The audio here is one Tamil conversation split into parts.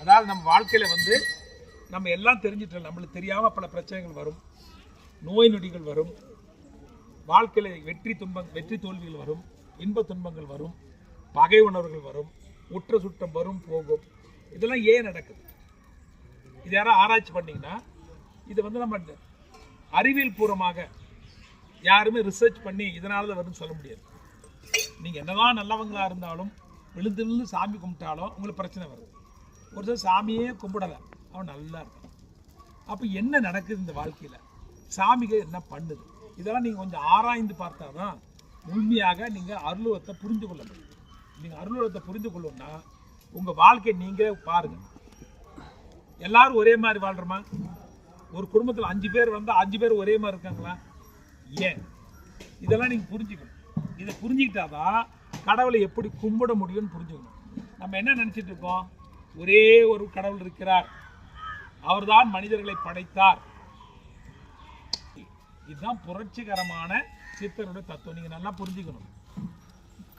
அதாவது நம்ம வாழ்க்கையில வந்து நம்ம எல்லாம் தெரிஞ்சிட்டோம். நம்மளுக்கு தெரியாம பல பிரச்சனைகள் வரும். நோய் நொடிகள் வரும். வாழ்க்கையில வெற்றி துன்பம் வெற்றி தோல்விகள் வரும். இன்ப துன்பங்கள் வரும். பகை உணர்வுகள் வரும். உற்ற சுற்றம் வரும் போகும். இதெல்லாம் ஏன் நடக்குது? இது யாரும் ஆராய்ச்சி பண்ணிங்கன்னா இது வந்து நம்ம அறிவியல் பூர்வமாக யாருமே ரிசர்ச் பண்ணி இதனால தான் வரும்னு சொல்ல முடியாது. நீங்கள் என்னதான் நல்லவங்களாக இருந்தாலும் விழுந்து விழுந்து சாமி கும்பிட்டாலும் உங்களுக்கு பிரச்சனை வருது. ஒரு சில சாமியே கும்பிடலை. அவன் நல்லா இருக்கான். அப்போ என்ன நடக்குது இந்த வாழ்க்கையில்? சாமிகள் என்ன பண்ணுது? இதெல்லாம் நீங்கள் கொஞ்சம் ஆராய்ந்து பார்த்தா தான் முழுமையாக நீங்கள் அருளுவத்தை புரிந்து கொள்ள முடியும். நீங்கள் அருளுவத்தை புரிந்து கொள்ளணும்னா உங்கள் வாழ்க்கையை நீங்களே பாருங்கள் எல்லாரும் ஒரே மாதிரி வாழ்கிறோமா ஒரு குடும்பத்தில் அஞ்சு பேர் வந்தால் அஞ்சு பேர் ஒரே மாதிரி இருக்காங்களா? ஏன்? இதெல்லாம் நீங்கள் புரிஞ்சுக்கணும். இதை புரிஞ்சுக்கிட்டா தான் கடவுளை எப்படி கும்பிட முடியும்னு புரிஞ்சுக்கணும். நம்ம என்ன நினச்சிட்டு இருக்கோம்? ஒரே ஒரு கடவுள் இருக்கிறார். அவர்தான் மனிதர்களை படைத்தார். இதுதான் புரட்சிகரமான சித்தருடைய தத்துவம். நீங்கள் நல்லா புரிஞ்சுக்கணும்.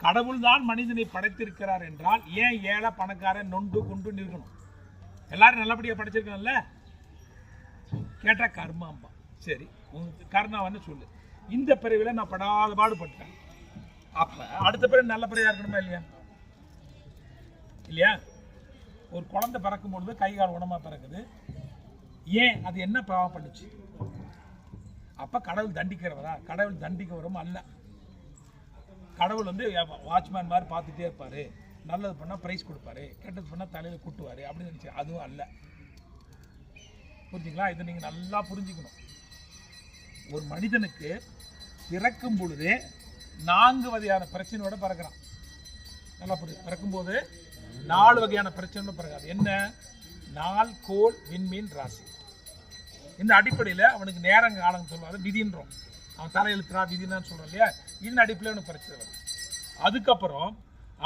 கடவுள் தான் மனிதனை படைத்திருக்கிறார் என்றால் ஏன் ஏழை பணக்காரன் நொண்டு குண்டு நிற்கணும் எல்லாரும் நல்லபடியாக படைச்சிருக்காங்கல்ல? கேட்டால் கர்மாம்பா. சரி உனக்கு கர்ணாவன்னு சொல்லு. இந்த பிறவியில் நான் படாத பாடுபட்டேன் அப்போ அடுத்த பிறகு நல்ல பிறவியா இருக்கணுமா இல்லையா? இல்லையா? ஒரு குழந்தை பிறக்கும் பொழுது கை கால் உணமாக பிறக்குது. ஏன்? அது என்ன பாவம் பண்ணுச்சு? அப்போ கடவுள் தண்டிக்கிறவரா? கடவுள் தண்டிக்கிறவரும் அல்ல. கடவுள் வந்து வாட்ச்மேன் மாதிரி பார்த்துட்டே இருப்பார். நல்லது பண்ணால் ப்ரைஸ் கொடுப்பாரு. கெட்டது பண்ணால் தலையில் கூட்டுவார். அப்படின்னு நினச்சி அதுவும் அல்ல. புரிஞ்சுங்களா? இதை நீங்கள் நல்லா புரிஞ்சுக்கணும். ஒரு மனிதனுக்கு பிறக்கும் பொழுது நான்கு வகையான பிரச்சனையோட பிறக்கிறான். நல்லா புரியுது. பிறக்கும்போது நாலு வகையான பிரச்சனை பிறகாது என்ன? நாள் கோல் விண்மீன் ராசி. இந்த அடிப்படையில் அவனுக்கு நேரம் காலம் சொல்லுவாங்க. விதின்றோம். அவன் தலையெழுத்துறா விதினான்னு சொல்கிறோம் இல்லையா? இந்த அடிப்படையில் அவனுக்கு பிரச்சனை வருது அதுக்கப்புறம்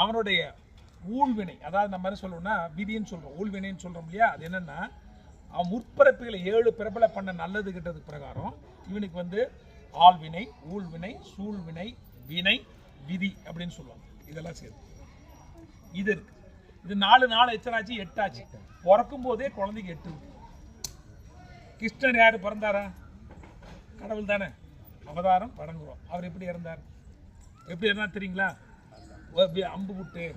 அவனுடைய ஊழ்வினை அதாவது நம்ம என்ன சொல்லணும்னா விதின்னு சொல்கிறோம் ஊழ்வினைன்னு சொல்கிறோம் இல்லையா? அது என்னென்னா அவன் முற்பிறப்புகளை ஏழு பிறப்பில் பண்ண நல்லது கிட்டது பிரகாரம் இவனுக்கு வந்து ஆள்வினை ஊழ்வினை சூழ்வினை வினை விதி அப்படின்னு சொல்லுவாங்க. இதெல்லாம் சேர்த்து. இது இருக்கு. இது நாலு நாள் எத்தனாச்சு? எட்டாச்சு. பிறக்கும் போதே குழந்தைக்கு எட்டு. கிருஷ்ணன் யார்? யாரு பிறந்தாரா? கடவுள் தானே. அவதாரம் வணங்குறோம் அவர் எப்படி இறந்தார்? எப்படி இருந்தா தெரியுங்களா? அப்படி அம்பு விட்டு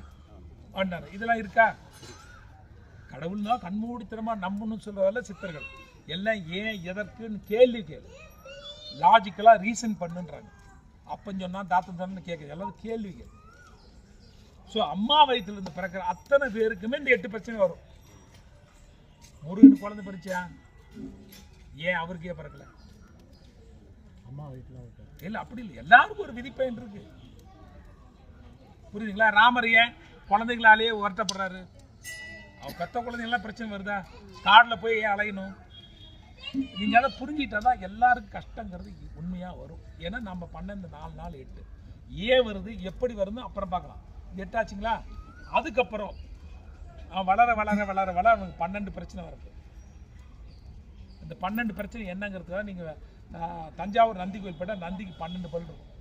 பண்ணார் இதெல்லாம் இருக்கா? கடவுள்னா கண்மூடித்தனமாக நம்பணும்னு சொல்றதால சித்தர்கள். எல்லாம் ஏன் எதற்குன்னு கேள்வி கேள்வி லாஜிக்கலா ரீசன் பண்ணுன்றாங்க. அப்பன் சொன்னா தாத்தன் சொன்னு கேட்குது எல்லாரும் கேள்வி கேளு ஸோ அம்மா வயித்துல இருந்து பிறக்கிற அத்தனை பேருக்குமே இந்த எட்டு பிரச்சனை வரும். முருகன் குழந்தை பிறச்சா ஏன் அவருக்கே பிறக்கல? அம்மா இருக்காரு. இல்ல அப்படி இல்லை. எல்லாருக்கும் ஒரு விதிப்பயன் இருக்கு. புரியுதுங்களா? ராமர் ஏன் குழந்தைகளாலேயே வருத்தப்படுறாரு? அவர் பெத்த குழந்தைங்களாம் பிரச்சனை வருதா? காடில் போய் ஏன் அலையணும்? நீங்கள் அதை புரிஞ்சிட்டா தான் எல்லாருக்கும் கஷ்டங்கிறது உண்மையாக வரும். ஏன்னா நம்ம பண்ண இந்த நாலு நாள் எட்டு. ஏன் வருது எப்படி வருதுன்னு அப்புறம் பார்க்கலாம். எட்டாச்சுங்களா? அதுக்கப்புறம் வளர வளர வளர வளர அவனுக்கு பன்னெண்டு பிரச்சனை வருது. இந்த பன்னெண்டு பிரச்சனை என்னங்கிறதுக்காக நீங்கள் தஞ்சாவூர் நந்தி கோயில் போட்டால் நந்திக்கு பன்னெண்டு பல் இருக்கும்.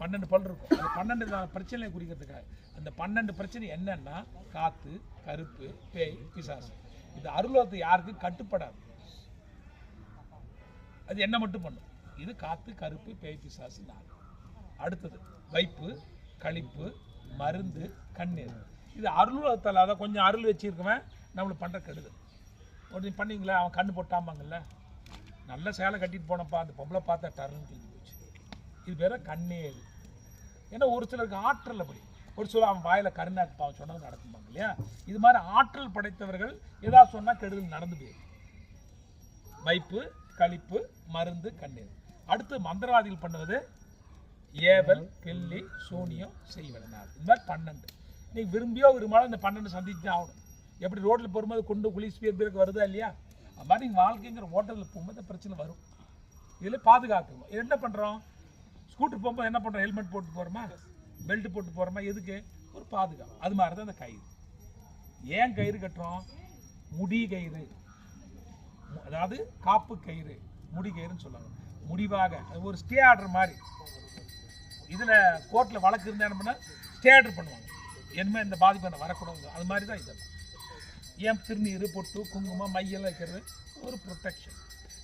பன்னெண்டு பல் இருக்கும். அந்த பன்னெண்டு பிரச்சனையை குறிக்கிறதுக்காக. அந்த பன்னெண்டு பிரச்சனை என்னன்னா காற்று கருப்பு பேய் பிசாசு. இது அருளத்து யாருக்கும் கட்டுப்படாது. அது என்ன மட்டும் பண்ணும்? இது காத்து கருப்பு பேய் பிசாசு நாள் அடுத்தது வைப்பு கழிப்பு மருந்து கண்ணீர். இது அருள் அதை கொஞ்சம் அருள் வச்சிருக்கவன் நம்மளுக்கு பண்ணுற கெடுதல். ஒரு நீ அவன் கண்ணு போட்டாமாங்கல்ல நல்ல சேலை கட்டிட்டு போனப்பா அந்த பொம்பளை பார்த்தா டர்னு தெரிஞ்சு போச்சு. இது பேர கண்ணீர். ஏன்னா ஒரு சிலருக்கு ஆற்றல் அப்படி. ஒரு சில அவன் வாயில் கருணா அவன் சொன்னது நடக்கும்பாங்க இல்லையா? இது மாதிரி ஆற்றல் படைத்தவர்கள் ஏதாவது சொன்னால் கெடுதல் நடந்து போயிடும். வைப்பு கழிப்பு மருந்து கண்ணீர். அடுத்து மந்திரவாதிகள் பண்ணுவது ஏவல் பில்லி சூனியம் செய்வதனால் இந்த மாதிரி பன்னெண்டு. நீ விரும்பியோ விரும்பாலும் இந்த பன்னெண்டு சந்திச்சு தான் ஆகணும். எப்படி ரோட்டில் போகும்போது குண்டு குழி ஸ்பீர் பேருக்கு வருதா இல்லையா? அது மாதிரி நீங்கள் வாழ்க்கைங்கிற ஹோட்டலில் போகும்போது பிரச்சனை வரும். இதில் பாதுகாக்கணும். என்ன பண்ணுறோம் ஸ்கூட்டர் போகும்போது என்ன பண்ணுறோம் ஹெல்மெட் போட்டு போகிறோமா பெல்ட் போட்டு போகிறோமா எதுக்கு? ஒரு பாதுகாப்பு. அது மாதிரி தான் அந்த கயிறு. ஏன் கயிறு கட்டுறோம்? முடி கயிறு. அதாவது காப்பு கயிறு முடி கயிறுன்னு சொல்லுவாங்க முடிவாக அது ஒரு ஸ்டே ஆர்டர் மாதிரி. இதில் கோர்ட்டில் வழக்கு இருந்தால் என்ன பண்ணால் ஸ்டே ஆர்டர் பண்ணுவாங்க. இனிமேல் இந்த பாதிப்பு என்ன வரக்கூடாது. அது மாதிரி தான் இதெல்லாம் ஏன் திருநீர் பொட்டு குங்குமம் மையெல்லாம் வைக்கிறது? ஒரு ப்ரொடெக்ஷன்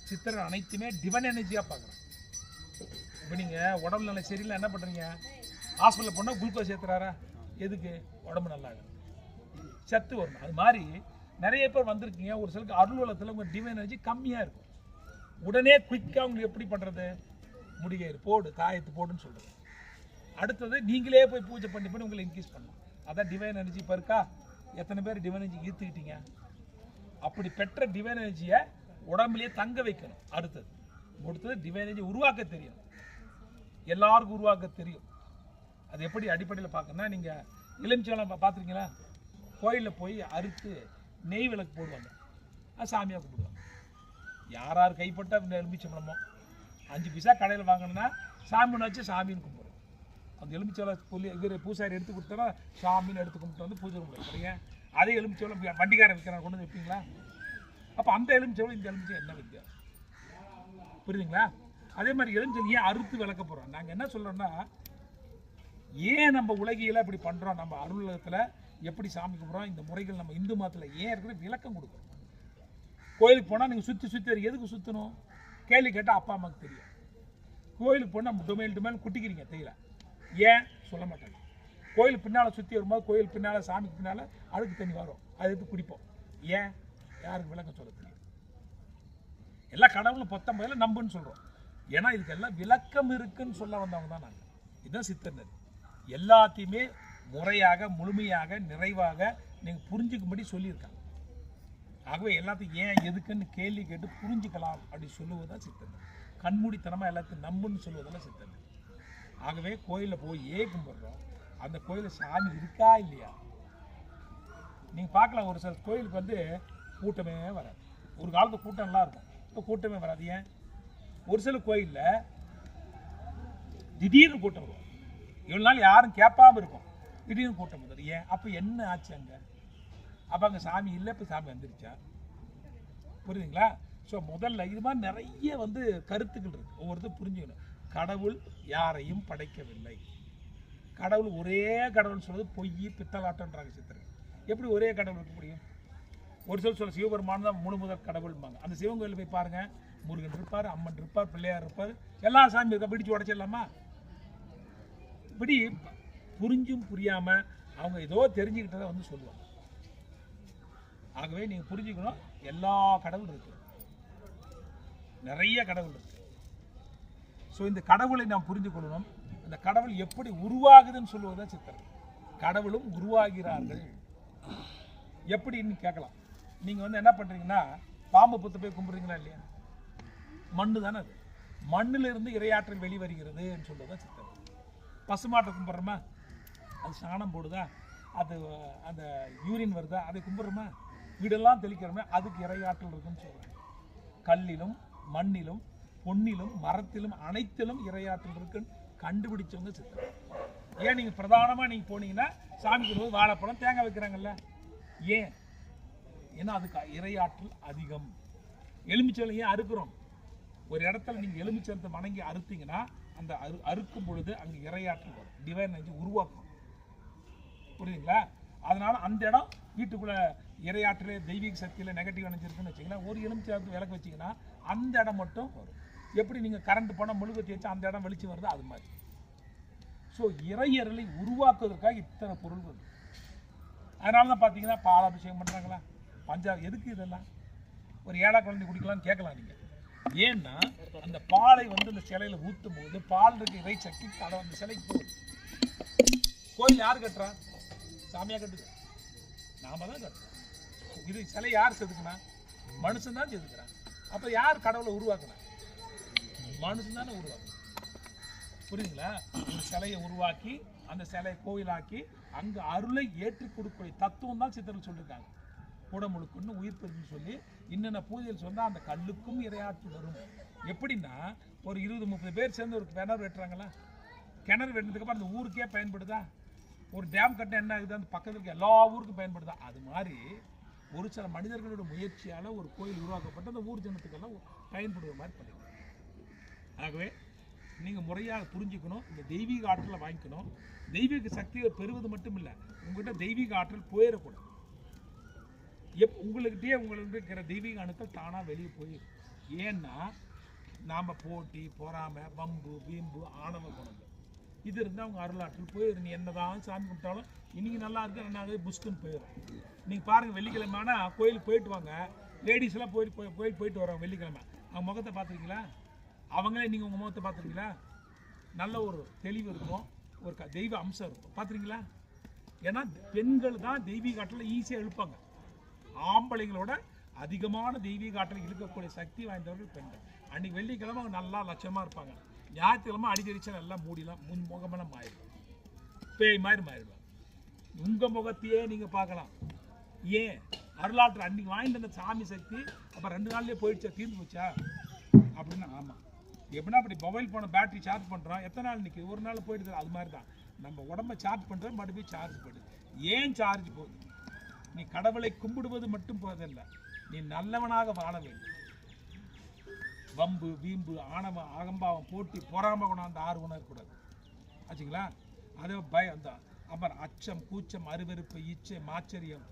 சித்திரன் அனைத்துமே டிவன் எனர்ஜியாக பார்க்குறேன் இப்போ நீங்கள் உடம்பு நிலை சரியில்லை என்ன பண்ணுறீங்க ஹாஸ்பிட்டலில் போனால் குளுக்கோஸ் ஏற்றுறாரா எதுக்கு? உடம்பு நல்லா சத்து வரணும் அது மாதிரி நிறைய பேர் வந்திருக்கீங்க. ஒரு சிலருக்கு அருள்வலத்தில் உங்கள் டிவைன் எனர்ஜி கம்மியாக இருக்கும். உடனே குயிக்காக உங்களுக்கு எப்படி பண்ணுறது முடிகயிறு போடு தாயத்து போடுன்னு சொல்கிறது அடுத்தது நீங்களே போய் பூஜை பண்ணி பண்ணி உங்களை இன்க்ரீஸ் பண்ணணும் அதான் டிவைன் எனர்ஜி இப்போ இருக்கா? எத்தனை பேர் டிவைன் எனர்ஜி ஈர்த்துக்கிட்டீங்க? அப்படி பெற்ற டிவைன் எனர்ஜியை உடம்புலேயே தங்க வைக்கணும். அடுத்தது அடுத்தது டிவைன் எனர்ஜி உருவாக்க தெரியும். எல்லாருக்கும் உருவாக்க தெரியும். அது எப்படி அடிப்படையில் பார்க்கணும்னா நீங்கள் எலுமிச்சம்பழம் பார்த்துருக்கீங்களா? கோயிலில் போய் அறுத்து நெய் விளக்கு போடுவாங்க. அது சாமியாக கும்பிடுவாங்க. யார் யார் கைப்பட்ட இந்த எலுமிச்சம்பழமோ அஞ்சு பைசா கடையில் வாங்கணும்னா சாமின்னு வச்சு சாமின்னு கும்பிடுவோம் அந்த எலுமிச்சோளம் புள்ளி இவர் பூசாரி எடுத்து கொடுத்தோன்னா சாமின்னு எடுத்து கும்பிட்டு வந்து பூஜை கும்பிடுறீங்க அதே எலுமிச்சோளம் வண்டிக்காரன் விற்கிறான் கொண்டு வந்து வைப்பீங்களா? அப்போ அந்த எலுமிச்சோளம் இந்த எலுமிச்சம் என்ன வித்தியாசம்? புரியுதுங்களா? அதே மாதிரி எலுமிச்சம் ஏன் அறுத்து விளக்க போகிறோம் நாங்கள் என்ன சொல்கிறோன்னா ஏன் நம்ம உலகியில் இப்படி பண்ணுறோம் நம்ம அலுவலகத்தில் எப்படி சாமி கும்பிட்றோம்? இந்த முறைகள் நம்ம இந்து மதத்தில் ஏன் இருக்கிற விளக்கம் கொடுக்குறோம் கோயிலுக்கு போனால் நீங்கள் சுற்றி சுற்றி எதுக்கு சுற்றணும் கேள்வி கேட்டால் அப்பா அம்மாவுக்கு தெரியும் கோயிலுக்கு போனால் நம்ம டொமைல் டொமைல் குட்டிக்கிறீங்க தெரியல. ஏன்? சொல்ல மாட்டாங்க. கோயில் பின்னால் சுற்றி வரும்போது கோயில் பின்னால் சாமிக்கு பின்னால் அழுக்கு தண்ணி வரும். அது எடுத்து குடிப்போம். ஏன்? யாருக்கு விளக்கம் சொல்ல தெரியும் எல்லா கடவுளும் பத்தொன்பதில் பதில நம்புன்னு சொல்கிறோம் ஏன்னா இதுக்கெல்லாம் விளக்கம் இருக்குன்னு சொல்ல வந்தவங்க தான் நாங்கள் இதுதான் சித்தர்னது எல்லாத்தையுமே முறையாக முழுமையாக நிறைவாக நீங்கள் புரிஞ்சுக்கும்படி சொல்லியிருக்காங்க. ஆகவே எல்லாத்தையும் ஏன் எதுக்குன்னு கேள்வி கேட்டு புரிஞ்சுக்கலாம் அப்படி சொல்லுவதுதான் சித்தன் கண்மூடித்தனமாக எல்லாத்தையும் நம்புன்னு சொல்லுவதெல்லாம் சித்தன் ஆகவே கோயிலில் போய் ஏ கும்பிட்றோம் அந்த கோயிலில் சாமி இருக்கா இல்லையா? நீங்கள் பார்க்கலாம் ஒரு சில கோயிலுக்கு வந்து கூட்டமே வராது. ஒரு காலத்து கூட்டம் இருக்கும். இப்போ கூட்டமே வராது ஏன்? ஒரு சில கோயிலில் திடீர்னு கூட்டம் வரும். இவ்வளோ நாள் யாரும் கேட்பாமல் இருக்கும். திடீர்னு கூட்டம் வந்தது. ஏன்? அப்போ என்ன ஆச்சு அங்கே? அப்போ அங்கே சாமி இல்லை இப்போ சாமி வந்துருச்சா? புரியுதுங்களா? ஸோ முதல்ல இது மாதிரி நிறைய வந்து கருத்துக்கள் இருக்குது ஒவ்வொருத்தரும் புரிஞ்சுக்கணும். கடவுள் யாரையும் படைக்கவில்லை. கடவுள் ஒரே கடவுள் சொல்றது பொய் பித்தலாட்டன்றாங்க சித்திரம் எப்படி ஒரே கடவுள் இருக்க முடியும்? ஒரு சொல் சொல்ல சிவபெருமான் தான் மூணு முதல் கடவுள்பாங்க அந்த சிவன் கோயிலில் போய் பாருங்க. முருகன் இருப்பார் அம்மன் இருப்பார் பிள்ளையார் இருப்பார். எல்லா சாமி இருக்கா? பிடிச்சு உடச்சிடலாமா? இப்படி புரிஞ்சும் புரியாமல் அவங்க ஏதோ தெரிஞ்சுக்கிட்டதை வந்து சொல்லுவாங்க. ஆகவே நீங்கள் புரிஞ்சுக்கணும் எல்லா கடவுள் இருக்கு. நிறைய கடவுள் இருக்கு. ஸோ இந்த கடவுளை நாம் புரிந்து கொள்ளணும் இந்த கடவுள் எப்படி உருவாகுதுன்னு சொல்லுவதுதான் சித்தர். கடவுளும் உருவாகிறார்கள். எப்படின்னு கேட்கலாம். நீங்கள் வந்து என்ன பண்ணுறீங்கன்னா பாம்பு புத்த போய் கும்பிடுறீங்களா இல்லையா? மண்ணு தானே அது. மண்ணிலிருந்து இரையாற்றல் வெளிவருகிறதுன்னு சொல்லுவதுதான் சித்தர். பசுமாட்டை கும்பிட்றோமா? அது சாணம் போடுதா? அது அந்த யூரின் வருதா? அதை கும்பிட்றோமா? வீடெல்லாம் தெளிக்கிறோமே? அதுக்கு இரையாற்றல் இருக்குன்னு சொல்கிறேன் கல்லிலும் மண்ணிலும் பொன்னிலும் மரத்திலும் அனைத்திலும் இரையாற்றல் இருக்குன்னு கண்டுபிடிச்சவங்க சித்தர். ஏன் நீங்கள் பிரதானமாக நீங்கள் போனீங்கன்னா சாமிக்கு போது வாழைப்பழம் தேங்காய் வைக்கிறாங்கல்ல? ஏன்? ஏன்னா அதுக்கு இரையாற்றல் அதிகம். எலுமிச்சலை ஏன் அறுக்கிறோம்? ஒரு இடத்துல நீங்கள் எலுமிச்சலத்தை வணங்கி அறுத்தீங்கன்னா அந்த அறு அறுக்கும் பொழுது அங்கே இரையாற்றல் வரும். டிவைன் எனர்ஜி உருவாக்கும். புரியுதுங்களா? அதனால் அந்த இடம் வீட்டுக்குள்ளே இரையாற்றலே தெய்வீக சக்தியில் நெகட்டிவ் எனர்ஜி இருக்குன்னு வச்சிங்கன்னா ஒரு எலுமிச்சலத்து விளக்கு வச்சிங்கன்னா அந்த இடம் மட்டும் வரும் எப்படி நீங்கள் கரண்ட் போனால் மெழுகுவத்தி வச்சா அந்த இடம் வெளிச்சம் வருது அது மாதிரி. ஸோ இறையறலை உருவாக்குவதற்காக இத்தனை பொருள் வருது. அதனால தான் பார்த்தீங்கன்னா பாலாபிஷேகம் பண்ணுறாங்களா பஞ்சா எதுக்கு இதெல்லாம்? ஒரு ஏழா குழந்தை குடிக்கலாம்னு கேட்கலாம் நீங்கள் ஏன்னா அந்த பாலை வந்து அந்த சிலையில் ஊற்றும் போது பால் இருக்க இறை சக்தி அதை அந்த சிலைக்கு போகுது. கோயில் யார் கட்டுறா? சாமியாக கட்டுது. நாம தான் கட்டுறோம். இது சிலை யார் செதுக்குனா? மனுஷன் தான் செதுக்கிறான். அப்போ யார் கடவுளை உருவாக்குனா? மனுஷன் தானே உருவாக்குனா புரியுதுங்களா? ஒரு சிலையை உருவாக்கி அந்த சிலையை கோயிலாக்கி அங்கே அருளை ஏற்றி கொடுக்க தத்துவம் தான் சித்தர்கள் சொல்லியிருக்காங்க குடமுழுக்குன்னு உயிர் பெருன்னு சொல்லி இன்னென்ன பூஜையில் சொன்னால் அந்த கல்லுக்கும் இரையாற்று வரும். எப்படின்னா ஒரு இருபது முப்பது பேர் சேர்ந்து ஒரு கிணறு வெட்டுறாங்களா? கிணறு வெட்டினதுக்கப்புறம் அந்த ஊருக்கே பயன்படுதா? ஒரு டேம் கட்ட என்ன ஆகுது? அந்த பக்கத்தில் இருக்க எல்லா ஊருக்கும் பயன்படுதா. அது மாதிரி ஒரு சில மனிதர்களோட முயற்சியால் ஒரு கோயில் உருவாக்கப்பட்டு அந்த ஊர் ஜனத்துக்கெல்லாம் பயன்படுற மாதிரி பண்ணிக்கணும். ஆகவே நீங்கள் முறையாக புரிஞ்சுக்கணும். இந்த தெய்வீக ஆற்றலை வாங்கிக்கணும். தெய்வீக சக்தியை பெறுவது மட்டும் இல்லை உங்கள்கிட்ட தெய்வீக ஆற்றல் போயிடக்கூடாது. எப் உங்களுக்கிட்டே உங்களுக்கு இருக்கிற தெய்வீக அணுக்கள் தானாக வெளியே போயிடும். ஏன்னா நாம் போட்டி பொறாமை வம்பு வீம்பு ஆணவ குணங்கள். இது இருந்தால் அவங்க அருளாற்றில் போயிடும் நீ என்னதான் சாமி கும்பிட்டாலும் இன்றைக்கி நல்லா இருக்கு ரெண்டாவது புஷ்குன்னு போயிடும் நீங்கள் பாருங்கள் வெள்ளிக்கிழமை ஆனால் கோயிலுக்கு போயிட்டு வாங்க. லேடிஸ்லாம் போயிட்டு போய் கோயில் போயிட்டு வரோம் வெள்ளிக்கிழமை. அவங்க முகத்தை பார்த்துருக்கீங்களா? அவங்களே நீங்கள் உங்கள் முகத்தை பார்த்துருக்கீங்களா? நல்ல ஒரு தெளிவு இருக்கும். ஒரு க- தெய்வ அம்சம் இருக்கும். பார்த்துருக்கீங்களா? ஏன்னா பெண்கள் தான் தெய்வீக ஆற்றலை ஈஸியாக இழுப்பாங்க. ஆம்பளைங்களோட அதிகமான தெய்வீக ஆற்றல் இழுக்கக்கூடிய சக்தி வாய்ந்தவர்கள் பெண்கள். அன்றைக்கி வெள்ளிக்கிழமை அவங்க நல்லா லட்சமாக இருப்பாங்க. ஞாயிற்றுக்கிழமை அடிக்கடிச்சா நல்லா மூடிலாம் முன் முகமெல்லாம் மாறிடும். பேய் மாதிரி மாறிடுவாங்க. உங்கள் முகத்தையே நீங்கள் பார்க்கலாம். ஏன்? அருளாற்று அன்னைக்கு வாங்கிட்டு வந்த சாமி சக்தி அப்போ ரெண்டு நாள்லேயே போயிடுச்சா? தீர்ந்து போச்சா? அப்படின்னா ஆமாம் எப்படின்னா அப்படி மொபைல் ஃபோனை பேட்டரி சார்ஜ் பண்ணுறோம் எத்தனை நாள் நிற்கிது ஒரு நாள் போயிடுது. அது மாதிரி தான் நம்ம உடம்ப சார்ஜ் பண்ணுறோம் மறுபடியும் சார்ஜ் போயிடுது ஏன் சார்ஜ் போகுது? நீ கடவுளை கும்பிடுவது மட்டும் போதல்ல நீ நல்லவனாக வாழ வேண்டும். வம்பு வீம்பு ஆணவம் அகம்பாவம் போட்டி பொறாம குணம் அந்த ஆறு குணம் இருக்கக்கூடாது. ஆச்சுங்களா? அதே பயம் தான் அப்புறம் அச்சம் கூச்சம் அருவருப்பு இச்சை மாச்சரியம்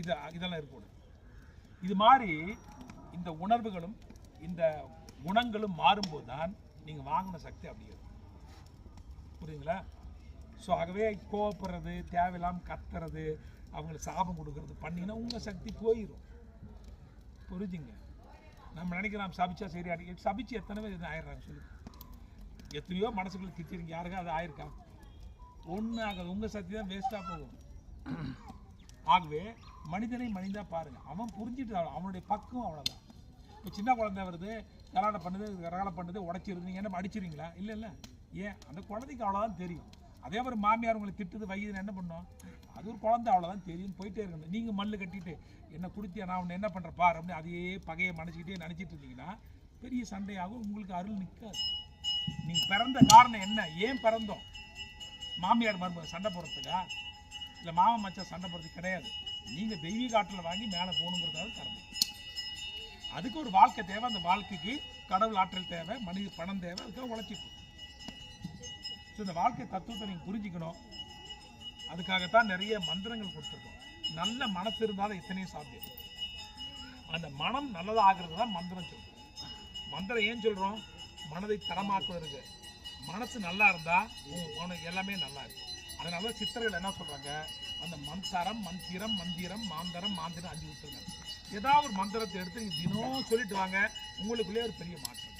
இது இதெல்லாம் இருக்கக்கூடாது. இது மாதிரி இந்த உணர்வுகளும் இந்த குணங்களும் மாறும்போது தான் நீங்கள் வாங்கின சக்தி அப்படி புரியுதுங்களா? ஸோ ஆகவே கோவப்படுறது தேவையில்லாமல் கத்துறது அவங்களுக்கு சாபம் கொடுக்கறது பண்ணிங்கன்னா உங்கள் சக்தி போயிடும் புரிஞ்சுங்க. நம்ம நினைக்கிறோம் சபிச்சா சரி அடி சபிச்சு எத்தனை பேர் இது ஆயிடுறாங்க சொல்லு எத்தனையோ மனசுக்குள்ள திட்டிருங்க. யாருக்கா அது ஆயிருக்கா? ஒன்று ஆகாது. உங்கள் சக்தி தான் வேஸ்ட்டாக போகும். ஆகவே மனிதனை மனிதா பாருங்க. அவன் புரிஞ்சுட்டு அவனுடைய பக்குவம் அவ்வளோதான் இப்போ சின்ன குழந்தை வருது கலாட பண்ணுது கரகால பண்ணுது உடச்சிருது. நீங்கள் என்ன அடிச்சிருங்களா இல்லை இல்லை. ஏன்? அந்த குழந்தைக்கு அவ்வளோதான் தெரியும். அதே மாதிரி மாமியார் உங்களை திட்டுது வையுதுன்னு என்ன பண்ணோம்? அது ஒரு குழந்தை அவ்வளோதான் தெரியும் போயிட்டே இருக்கணும். நீங்கள் மல்லு கட்டிட்டு என்ன குடுத்தியா? நான் உன்னை என்ன பண்ணுற பார் அப்படின்னு அதையே பகையை மனசிக்கிட்டே நினச்சிட்டு இருந்தீங்கன்னா பெரிய சண்டையாகும். உங்களுக்கு அருள் நிற்காது நீங்கள் பிறந்த காரணம் என்ன? ஏன் பிறந்தோம்? மாமியார் மருமக சண்டை போடுறதுக்கா? இல்லை மாமன் மச்சான் சண்டை போடுறது கிடையாது. நீங்கள் தெய்வீக ஆற்றலை வாங்கி மேலே போகணுங்கிறதால பிறந்தீங்க அதுக்கு ஒரு வாழ்க்கை தேவை. அந்த வாழ்க்கைக்கு கடவுள் ஆற்றல் தேவை மனித பணம் தேவை. அதுக்காக உழைச்சிப்போம் ஸோ இந்த வாழ்க்கை தத்துவத்தை நீங்கள் புரிஞ்சுக்கணும். அதுக்காகத்தான் நிறைய மந்திரங்கள் கொடுத்துருக்கோம். நல்ல மனசு இருந்தாலும் எத்தனையும் சாத்தியம். அந்த மனம் நல்லதாகிறது தான் மந்திரம் சொல்கிறோம் மந்திரம் ஏன் சொல்கிறோம் மனதை தரமாக்குவதற்கு. மனசு நல்லா இருந்தால் உனக்கு எல்லாமே நல்லா இருக்கும். அதனால சித்தர்கள் என்ன சொல்கிறாங்க அந்த மந்தாரம் மந்திரம் மந்திரம் மாந்தரம் மாந்திரம் அஞ்சு விட்டுருங்க ஏதாவது ஒரு மந்திரத்தை எடுத்து நீங்கள் தினம் சொல்லிட்டு வாங்க. உங்களுக்குள்ளே ஒரு பெரிய மாற்றம்.